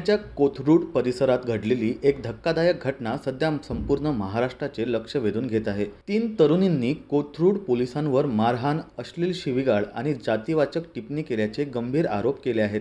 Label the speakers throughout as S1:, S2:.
S1: पुण्याच्या कोथरूड परिसरात घडलेली एक धक्कादायक घटना सध्या संपूर्ण महाराष्ट्राचे लक्ष वेधून घेत आहे. तीन तरुणींनी कोथरूड पोलिसांवर मारहाण अश्लील शिवीगाळ आणि जातीवाचक टिप्पणी केल्याचे गंभीर आरोप केले आहेत.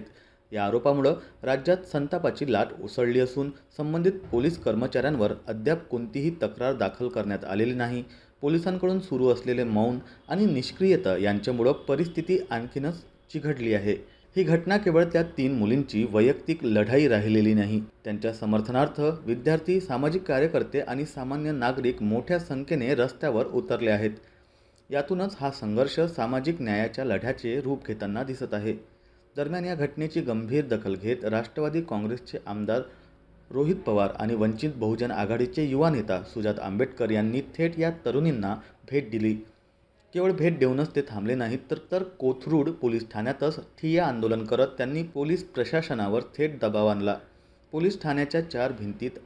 S1: या आरोपामुळं राज्यात संतापाची लाट उसळली असून संबंधित पोलीस कर्मचाऱ्यांवर अद्याप कोणतीही तक्रार दाखल करण्यात आलेली नाही. पोलिसांकडून सुरू असलेले मौन आणि निष्क्रियता यांच्यामुळं परिस्थिती आणखीनच चिघडली आहे. ही घटना केवळ त्या तीन मुलींची वैयक्तिक लढाई राहिलेली नाही. त्यांच्या समर्थनार्थ विद्यार्थी सामाजिक कार्यकर्ते आणि सामान्य नागरिक मोठ्या संख्येने रस्त्यावर उतरले आहेत. यातूनच हा संघर्ष सामाजिक न्यायाच्या लढ्याचे रूप घेताना दिसत आहे. दरम्यान या घटनेची गंभीर दखल घेत राष्ट्रवादी काँग्रेसचे आमदार रोहित पवार आणि वंचित बहुजन आघाडीचे युवा नेता सुजात आंबेडकर यांनी थेट या तरुणींना भेट दिली. केवळ भेट देऊनच ते थांबले नाहीत तर तर कोथरूड पोलीस ठाण्यातच ठिय्या आंदोलन करत त्यांनी पोलीस प्रशासनावर थेट दबाव आणला. पोलीस ठाण्याच्या चार भिंतीत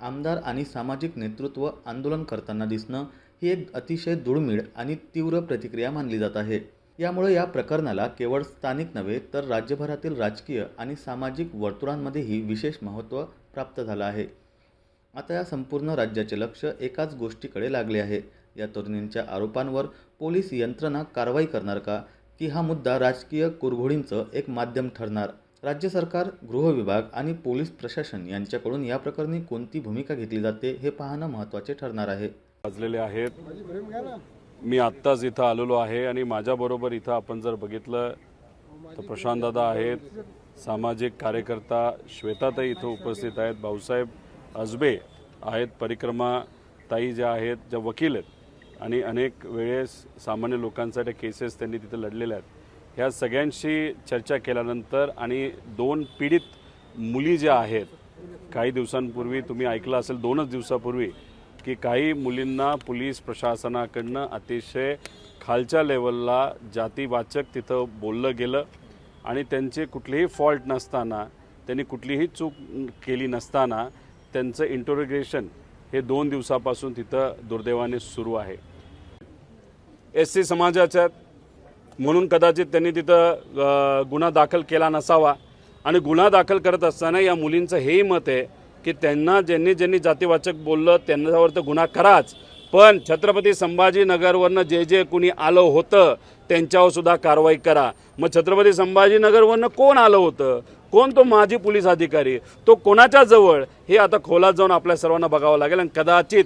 S1: आमदार आणि सामाजिक नेतृत्व आंदोलन करताना दिसणं ही एक अतिशय दुर्मिळ आणि तीव्र प्रतिक्रिया मानली जात आहे. यामुळे या प्रकरणाला केवळ स्थानिक नव्हे तर राज्यभरातील राजकीय आणि सामाजिक वर्तुळांमध्येही विशेष महत्त्व प्राप्त झालं आहे. आता या संपूर्ण राज्याचे लक्ष एकाच गोष्टीकडे लागले आहे या तरुणींच्या आरोपांवर पोलीस यंत्रणा कारवाई करणार का? की हा मुद्दा राजकीय कुरघोडींचं एक माध्यम ठरणार? राज्य सरकार गृह विभाग आणि पोलीस प्रशासन यांच्याकडून या प्रकरणी कोणती भूमिका घेतली जाते हे पाहणं महत्त्वाचे ठरणार आहे.
S2: वाजलेले आहेत. मी आत्ताच इथं आलेलो आहे आणि माझ्याबरोबर इथं आपण जर बघितलं तर प्रशांतदादा आहेत सामाजिक कार्यकर्ता श्वेताताई इथं उपस्थित आहेत भाऊसाहेब अजबे आहेत परिक्रमा ताई ज्या आहेत ज्या वकील आहेत. आणि अनेक वेळेस सामान्य लोकांसाठी केसेस त्यांनी तिथे लढलेल्या आहेत. ह्या सगळ्यांशी चर्चा केल्यानंतर आणि दोन पीडित मुली ज्या आहेत काही दिवसांपूर्वी तुम्ही ऐकलं असेल दोनच दिवसापूर्वी की काही मुलींना पोलीस प्रशासनाकडनं अतिशय खालच्या लेवलला जातीवाचक तिथं बोललं गेलं आणि त्यांचे कुठलेही फॉल्ट नसताना त्यांनी कुठलीही चूक केली नसताना त्यांचं इंटरोगेशन हे दोन दिवसापासून तिथं दुर्दैवाने सुरू आहे. एस सी समाजाच्या म्हणून कदाचित त्यांनी तिथं गुन्हा दाखल केला नसावा आणि गुन्हा दाखल करत असताना या मुलींचं हेही मत आहे की त्यांना ज्यांनी ज्यांनी जातीवाचक बोललं त्यांच्यावर तर गुन्हा कराच पण छत्रपती संभाजीनगरवरनं जे जे कुणी आलं होतं त्यांच्यावर सुद्धा कारवाई करा. मग छत्रपती संभाजीनगरवरनं कोण आलं होतं? कोण तो माजी पोलीस अधिकारी? तो कोणाच्या जवळ? हे आता खोलात जाऊन आपल्या सर्वांना बघावं लागेल आणि कदाचित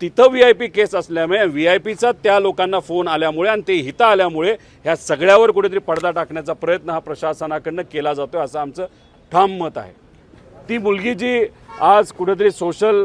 S2: तिथं व्ही आय पी केस असल्यामुळे व्ही आय पीचा त्या लोकांना फोन आल्यामुळे आणि ते हिता आल्यामुळे ह्या सगळ्यावर कुठेतरी पडदा टाकण्याचा प्रयत्न हा प्रशासनाकडनं केला जातो असं आमचं ठाम मत आहे. ती मुलगी जी आज कुठेतरी सोशल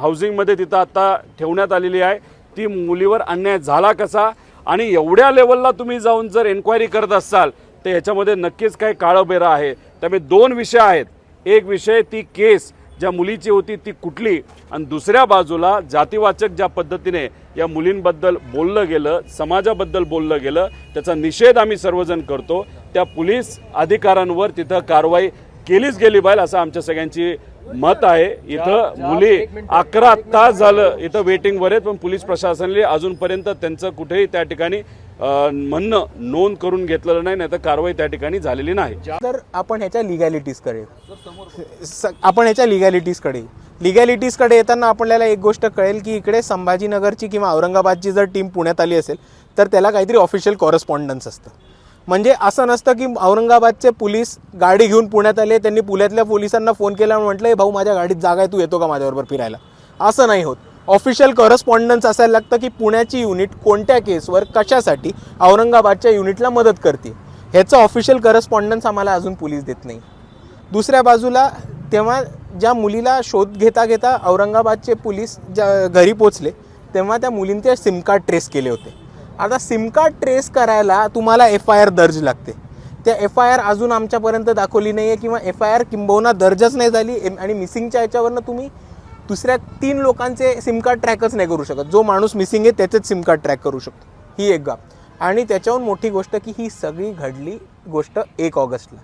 S2: हाऊसिंगमध्ये तिथं आता ठेवण्यात आलेली आहे ती मुलीवर अन्याय झाला कसा? आणि एवढ्या लेवलला तुम्ही जाऊन जर एन्क्वायरी करत असाल तर याच्यामध्ये नक्कीच काही काळं आहे. त्यामुळे दोन विषय आहेत. एक विषय ती केस ज्या मुलीची होती ती कुठली आणि दुसऱ्या बाजूला जातीवाचक ज्या पद्धतीने या मुलींबद्दल बोललं गेलं समाजाबद्दल बोललं गेलं त्याचा निषेध आम्ही सर्वजण करतो. त्या पोलीस अधिकाऱ्यांवर तिथं कारवाई केलीच गेली पाहिजे असं आमच्या सगळ्यांची मत आहे. इथं मुली अकरा तास झालं इथं वेटिंगवर आहेत पण पोलीस प्रशासनाने अजूनपर्यंत त्यांचं कुठेही त्या ठिकाणी म्हणणं नोंद करून घेतलेलं नाही नाही तर कारवाई त्या ठिकाणी झालेली नाही.
S3: तर आपण ह्याच्या लिगॅलिटीजकडे आपण ह्याच्या लिगॅलिटीजकडे लिगॅलिटीजकडे येताना आपल्याला एक गोष्ट कळेल की इकडे संभाजीनगरची किंवा औरंगाबादची जर टीम पुण्यात आली असेल तर त्याला काहीतरी ऑफिशियल कॉरेस्पॉन्डन्स असतं. म्हणजे असं नसतं की औरंगाबादचे पोलीस गाडी घेऊन पुण्यात आले त्यांनी पुण्यातल्या पोलिसांना फोन केला आणि म्हटलं भाऊ माझ्या गाडीत जागा आहे तू येतो का माझ्याबरोबर फिरायला? असं नाही होत. ऑफिशियल करस्पॉन्डन्स असायला लागतं की पुण्याची युनिट कोणत्या केसवर कशासाठी औरंगाबादच्या युनिटला मदत करते. ह्याचं ऑफिशियल करस्पॉन्डन्स आम्हाला अजून पोलीस देत नाही. दुसऱ्या बाजूला तेव्हा ज्या मुलीला शोध घेता घेता औरंगाबादचे पोलीस ज्या घरी पोचले तेव्हा त्या मुलींचे सिमकार्ड ट्रेस केले होते. आता सिम कार्ड ट्रेस करायला तुम्हाला एफ आय आर दर्ज लागते. त्या एफ आय आर अजून आमच्यापर्यंत दाखवली नाही आहे किंवा एफ आय आर किंबहुना दर्जच नाही झाली. आणि मिसिंगच्या याच्यावरनं तुम्ही दुसऱ्या तीन लोकांचे सिम कार्ड ट्रॅकच नाही करू शकत. जो माणूस मिसिंग आहे त्याचेच सिम कार्ड ट्रॅक करू शकतो. ही एक गाप. आणि त्याच्याहून मोठी गोष्ट की ही सगळी घडली गोष्ट एक ऑगस्टला.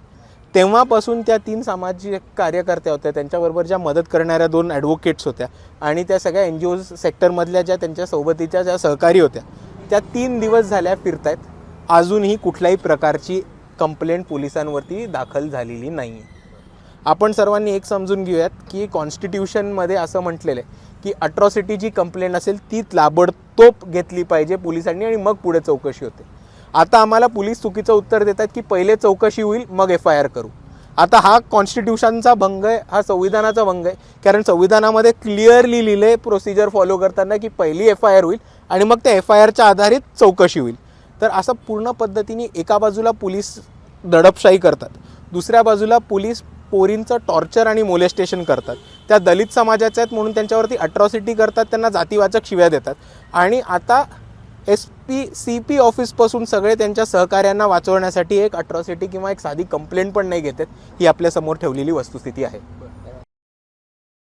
S3: तेव्हापासून त्या तीन सामाजिक कार्यकर्त्या होत्या त्यांच्याबरोबर ज्या मदत करणाऱ्या दोन ॲडव्होकेट्स होत्या आणि त्या सगळ्या एन जी ओ सेक्टरमधल्या ज्या त्यांच्या सोबतीच्या ज्या सहकारी होत्या त्या तीन दिवस झाल्या फिरतायत. अजूनही कुठल्याही प्रकारची कंप्लेंट पोलिसांवरती दाखल झालेली नाही आहे आपण सर्वांनी एक समजून घेऊयात की कॉन्स्टिट्यूशनमध्ये असं म्हटलेलं आहे की अट्रॉसिटी जी कंप्लेंट असेल ती ताबडतोब घेतली पाहिजे पोलिसांनी आणि मग पुढे चौकशी होते. आता आम्हाला पोलीस चुकीचं उत्तर देतात की पहिले चौकशी होईल मग एफ आय आर करू. आता हा कॉन्स्टिट्यूशनचा भंग आहे हा संविधानाचा भंग आहे. कारण संविधानामध्ये क्लिअरली लिहिले प्रोसिजर फॉलो करताना की पहिली एफ आय आर होईल आणि मग त्या एफ आय आरच्या आधारित चौकशी होईल. तर असं पूर्ण पद्धतीने एका बाजूला पोलीस दडपशाही करतात दुसऱ्या बाजूला पोलीस पोरींचं टॉर्चर आणि मोलेस्टेशन करतात. त्या दलित समाजाच्या आहेत म्हणून त्यांच्यावरती अट्रॉसिटी करतात त्यांना जातीवाचक शिव्या देतात. आणि आता एस पी सी पी ऑफिसपासून सगळे त्यांच्या सहकार्यांना वाचवण्यासाठी एक अट्रॉसिटी किंवा एक साधी कंप्लेंट पण नाही घेतात ही आपल्यासमोर ठेवलेली वस्तुस्थिती आहे.